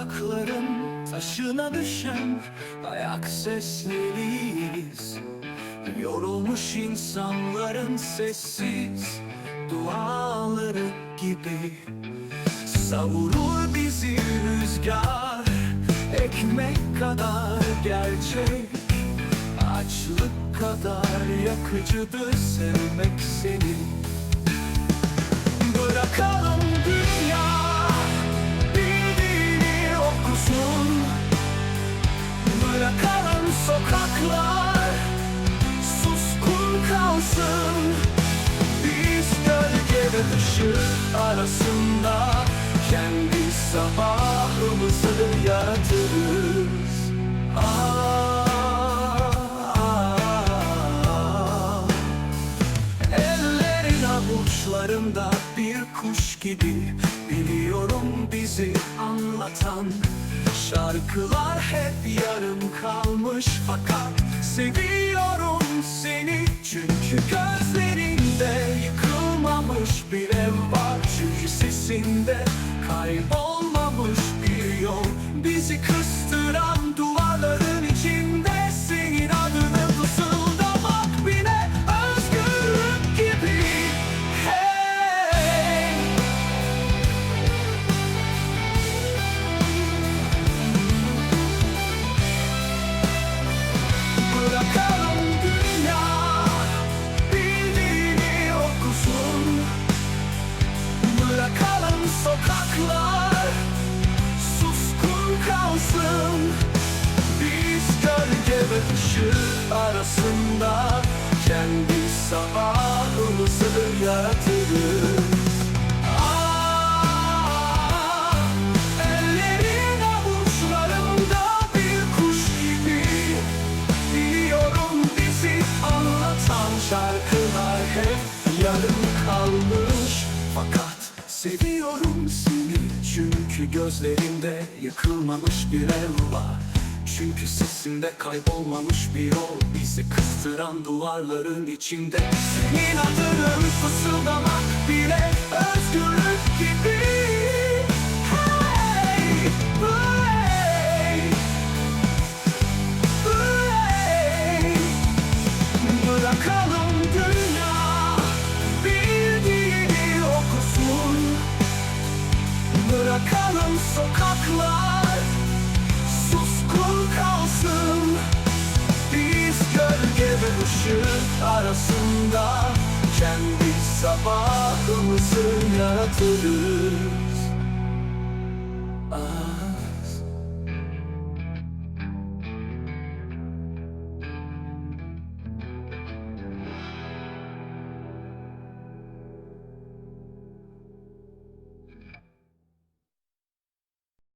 sokakların taşına düşen ayak sesleriyiz. Yorulmuş insanların sessiz duaları gibi. Savurur bizi rüzgar Ekmek kadar gerçek Açlık kadar yakıcıdır sevmek seni sokaklar suskun kalsın. Biz gölge ve arasında kendi sabahımızı yaratırız. Ah, ah, Ellerin avuçlarında bir kuş gibi Biliyorum bizi anlatan Şarkılar hep yarım kalmış fakat Seviyorum seni. Çünkü gözlerinde Yıkılmamış bir ev var. Çünkü sesinde Kaybolmamış sokaklar suskun kalsın. Biz gölge ve ışık arasında kendi sabahımızı yaratırız seviyorum seni çünkü gözlerinde yıkılmamış bir ev var. Çünkü sesinde kaybolmamış bir yol Bizi kıstıran duvarların içinde. Senin adını fısıldamak bile Bırakalım sokaklar suskun kalsın. Biz gölge ve ışık arasında kendi sabahımızı yaratırız